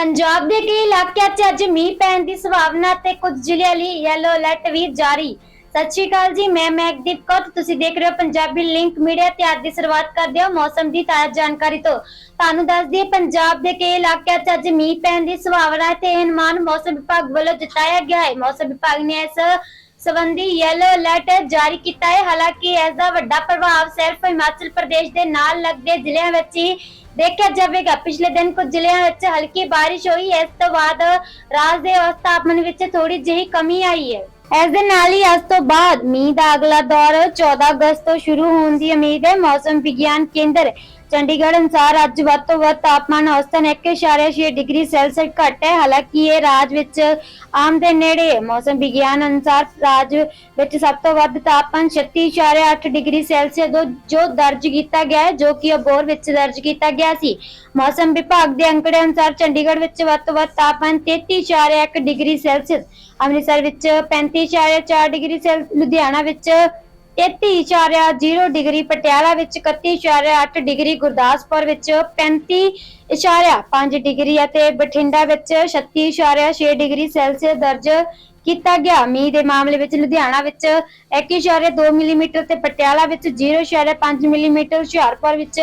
ਪੰਜਾਬ ਦੇ ਕਈ ਇਲਾਕਿਆਂ 'ਚ ਅੱਜ ਮੀਂਹ ਪੈਣ ਦੀ ਸੰਭਾਵਨਾ ਤੇ ਕੁਝ ਜ਼ਿਲ੍ਹਿਆਂ ਲਈ ਯੈਲੋ ਅਲਰਟ ਵੀ ਜਾਰੀ। ਸਤਿ ਸ਼੍ਰੀ ਅਕਾਲ ਜੀ, ਮੈਂ ਮੈਗਦੀਪ ਕੌਰ, ਤੁਸੀਂ ਦੇਖ ਰਹੇ ਹੋ ਪੰਜਾਬੀ ਲਿੰਕ ਮੀਡੀਆ ਤੇ ਅੱਜ ਦੀ ਸ਼ੁਰੂਆਤ ਕਰਦੇ ਹਾਂ ਮੌਸਮ ਦੀ ਤਾਜ਼ਾ ਜਾਣਕਾਰੀ ਤੋਂ। ਤੁਹਾਨੂੰ ਦੱਸ ਦਈਏ, ਪੰਜਾਬ ਦੇ ਕਈ ਇਲਾਕਿਆਂ 'ਚ ਅੱਜ ਮੀਂਹ ਪੈਣ ਦੀ ਸੰਭਾਵਨਾ ਹੈ ਤੇ ਅਨੁਮਾਨ ਮੌਸਮ ਵਿਭਾਗ ਵੱਲੋਂ ਜਤਾਇਆ ਗਿਆ ਹੈ। ਮੌਸਮ ਵਿਭਾਗ ਨੇ ਇਸ ਸਬੰਧੀ ਯੈਲੋ ਅਲਰਟ ਜਾਰੀ ਕੀਤਾ ਹੈ। ਹਾਲਾਂਕਿ ਇਸ ਦਾ ਵੱਡਾ ਪ੍ਰਭਾਵ ਸਿਰਫ ਹਿਮਾਚਲ ਪ੍ਰਦੇਸ਼ ਦੇ ਨਾਲ ਲੱਗਦੇ ਜ਼ਿਲ੍ਹਿਆਂ ਵਿੱਚ ਹੀ ਦੇਖਿਆ ਜਾਵੇਗਾ। ਪਿਛਲੇ ਦਿਨ ਕੁਝ ਜ਼ਿਲ੍ਹਿਆਂ ਵਿੱਚ ਹਲਕੀ ਬਾਰਿਸ਼ ਹੋਈ। ਇਸ ਤੋਂ ਬਾਅਦ ਰਾਜ ਦੇ ਔਸਤ ਤਾਪਮਾਨ ਵਿੱਚ ਥੋੜੀ ਜਿਹੀ ਕਮੀ ਆਈ ਹੈ। ਇਸ ਦੇ ਨਾਲ ਹੀ ਅੱਜ ਤੋਂ ਬਾਅਦ ਮੀਂਹ ਦਾ ਅਗਲਾ ਦੌਰ 14 ਅਗਸਤ ਤੋਂ ਸ਼ੁਰੂ ਹੋਣ ਦੀ ਉਮੀਦ ਹੈ। ਮੌਸਮ ਵਿਗਿਆਨ ਕੇਂਦਰ ਚੰਡੀਗੜ੍ਹ ਅਨੁਸਾਰ ਅੱਜ ਵੱਧ ਤੋਂ ਵੱਧ ਤਾਪਮਾਨ ਔਸਤਨ 1.6 ਡਿਗਰੀ ਸੈਲਸੀਅਸ ਘੱਟ ਹੈ। ਹਾਲਾਂਕਿ ਇਹ ਰਾਜ ਵਿੱਚ ਆਮ ਦੇ ਨੇੜੇ ਹੈ ਮੌਸਮ ਵਿਗਿਆਨ ਅਨੁਸਾਰ ਰਾਜ ਵਿੱਚ ਸਭ ਤੋਂ ਵੱਧ ਤਾਪਮਾਨ 36.8 ਡਿਗਰੀ ਸੈਲਸੀਅਸ ਜੋ- ਜੋ ਦਰਜ ਕੀਤਾ ਗਿਆ ਹੈ, ਜੋ ਕਿ ਅਬੋਰ ਵਿੱਚ ਦਰਜ ਕੀਤਾ ਗਿਆ ਸੀ। ਮੌਸਮ ਵਿਭਾਗ ਦੇ ਅੰਕੜੇ ਅਨੁਸਾਰ ਚੰਡੀਗੜ੍ਹ ਵਿੱਚ ਵੱਧ ਤੋਂ ਵੱਧ ਤਾਪਮਾਨ 33.1 ਡਿਗਰੀ ਸੈਲਸੀਅਸ, ਅੰਮ੍ਰਿਤਸਰ ਵਿੱਚ 35.4 ਡਿਗਰੀ ਸੈਲਸੀਅਸ ਲੁਧਿਆਣਾ ਵਿੱਚ 33.0 ਡਿਗਰੀ ਪਟਿਆਲਾ ਵਿੱਚ 31.8 ਡਿਗਰੀ ਗੁਰਦਾਸਪੁਰ ਵਿੱਚ 35.5 ਡਿਗਰੀ ਅਤੇ ਬਠਿੰਡਾ ਵਿੱਚ 36.6 ਡਿਗਰੀ ਸੈਲਸੀਅਸ ਦਰਜ ਕੀਤਾ ਗਿਆ। ਮੀਂਹ ਦੇ ਮਾਮਲੇ ਵਿੱਚ ਲੁਧਿਆਣਾ ਵਿੱਚ 1.2 ਮਿਲੀਮੀਟਰ ਤੇ ਪਟਿਆਲਾ ਵਿੱਚ 0.5 ਮਿਲੀਮੀਟਰ, ਹੁਸ਼ਿਆਰਪੁਰ ਵਿੱਚ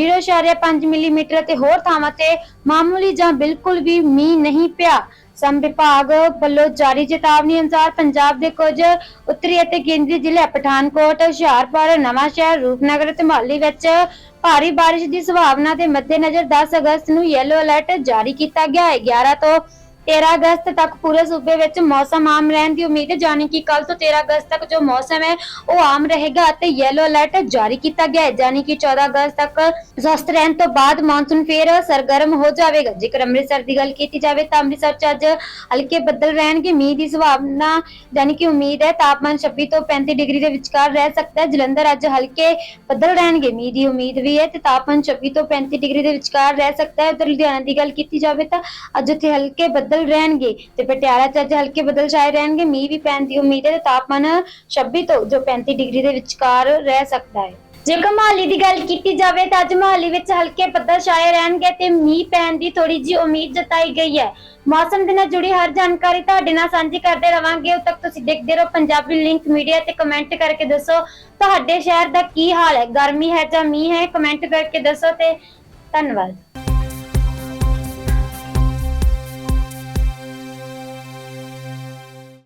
0.5 ਮਿਲੀਮੀਟਰ ਤੇ ਹੋਰ ਥਾਵਾਂ ਤੇ ਮਾਮੂਲੀ ਜਾਂ ਬਿਲਕੁਲ ਵੀ ਮੀਂਹ ਨਹੀਂ ਪਿਆ। ਸਮ ਵਿਭਾਗ ਵੱਲੋਂ ਜਾਰੀ ਚੇਤਾਵਨੀ ਅਨੁਸਾਰ ਪੰਜਾਬ ਦੇ ਕੁਝ ਉੱਤਰੀ ਅਤੇ ਕੇਂਦਰੀ ਜ਼ਿਲ੍ਹੇ ਪਠਾਨਕੋਟ, ਹੁਸ਼ਿਆਰਪੁਰ, ਨਵਾਂਸ਼ਹਿਰ, ਰੂਪਨਗਰ ਤੇ ਮੋਹਾਲੀ ਵਿੱਚ ਭਾਰੀ ਬਾਰਿਸ਼ ਦੀ ਸੰਭਾਵਨਾ ਦੇ ਮੱਦੇਨਜ਼ਰ 10 ਅਗਸਤ ਨੂੰ ਯੈਲੋ ਅਲਰਟ ਜਾਰੀ ਕੀਤਾ ਗਿਆ ਹੈ। 11 ਤੋਂ 13 ਅਗਸਤ ਤੱਕ ਪੂਰੇ ਸੂਬੇ ਵਿੱਚ ਮੌਸਮ ਆਮ ਰਹਿਣ ਦੀ ਉਮੀਦ ਹੈ ਜਾਣੀ ਕਿ ਕੱਲ ਤੋਂ 13 ਅਗਸਤ ਤੱਕ ਜੋ ਮੌਸਮ ਹੈ, ਉਹ ਆਮ ਰਹੇਗਾ ਅਤੇ ਯੈਲੋ ਅਲਰਟ ਜਾਰੀ ਕੀਤਾ ਗਿਆ ਹੈ, ਜਾਣੀ ਕਿ 14 ਅਗਸਤ ਤੱਕ ਸਵਸਥ ਰਹਿਣ ਤੋਂ ਬਾਅਦ ਮੌਨਸੂਨ ਫੇਰ ਸਰਗਰਮ ਹੋ ਜਾਵੇਗਾ। ਜੇਕਰ ਅੰਮ੍ਰਿਤਸਰ ਦੀ ਗੱਲ ਕੀਤੀ ਜਾਵੇ ਤਾਂ ਅੰਮ੍ਰਿਤਸਰ 'ਚ ਅੱਜ ਹਲਕੇ ਬੱਦਲ ਰਹਿਣਗੇ। ਮੀਂਹ ਦੀ ਸੰਭਾਵਨਾ, ਜਾਣੀ ਕਿ ਉਮੀਦ ਹੈ, ਤਾਪਮਾਨ 26 ਤੋਂ 35 ਡਿਗਰੀ ਦੇ ਵਿਚਕਾਰ ਰਹਿ ਸਕਦਾ ਹੈ। ਜਲੰਧਰ ਅੱਜ ਹਲਕੇ ਬੱਦਲ ਰਹਿਣਗੇ। ਮੀਂਹ ਦੀ ਉਮੀਦ ਵੀ ਹੈ ਤੇ ਤਾਪਮਾਨ 26 ਤੋਂ 35 ਡਿਗਰੀ ਦੇ ਵਿਚਕਾਰ ਰਹਿ ਸਕਦਾ ਹੈ। ਉਧਰ ਲੁਧਿਆਣਾ ਦੀ ਗੱਲ ਕੀਤੀ ਜਾਵੇ ਤਾਂ ਅੱਜ ਉੱਥੇ ਹਲਕੇ ਬੱਦਲ ਰਹਿਣਗੇ ਤੇ ਪਟਿਆਲਾ 'ਚ ਅੱਜ ਹਲਕੇ ਬੱਦਲ ਛਾਏ ਰਹਿਣਗੇ, ਮੀਂਹ ਵੀ ਪੈਣ ਦੀ ਉਮੀਦ ਹੈ ਤੇ ਤਾਪਮਾਨ 26 ਤੋਂ ਜੋ 35 ਡਿਗਰੀ ਦੇ ਵਿਚਕਾਰ ਰਹਿ ਸਕਦਾ ਹੈ। ਜੇਕਰ ਮਹਾਲੀ ਦੀ ਗੱਲ ਕੀਤੀ ਜਾਵੇ ਤਾਂ ਅੱਜ ਮਹਾਲੀ ਵਿੱਚ ਹਲਕੇ ਬੱਦਲ ਛਾਏ ਰਹਿਣਗੇ ਤੇ ਮੀਂਹ ਪੈਣ ਦੀ ਥੋੜੀ ਜਿਹੀ ਉਮੀਦ ਜਤਾਈ ਗਈ ਹੈ। ਮੌਸਮ ਦੇ ਨਾਲ ਜੁੜੀ ਹਰ ਜਾਣਕਾਰੀ ਤੁਹਾਡੇ ਨਾਲ ਸਾਂਝੀ ਕਰਦੇ ਰਵਾਂਗੇ। ਉਦੋਂ ਤੱਕ ਤੁਸੀਂ ਦੇਖਦੇ ਰਹੋ ਪੰਜਾਬੀ ਲਿੰਕ ਮੀਡੀਆ ਤੇ ਕਮੈਂਟ ਕਰਕੇ ਦੱਸੋ ਤੁਹਾਡੇ ਸ਼ਹਿਰ ਦਾ ਕੀ ਹਾਲ ਹੈ? ਗਰਮੀ ਹੈ ਜਾਂ ਮੀਂਹ ਹੈ? ਕਮੈਂਟ ਕਰਕੇ ਦੱਸੋ ਤੇ ਧੰਨਵਾਦ।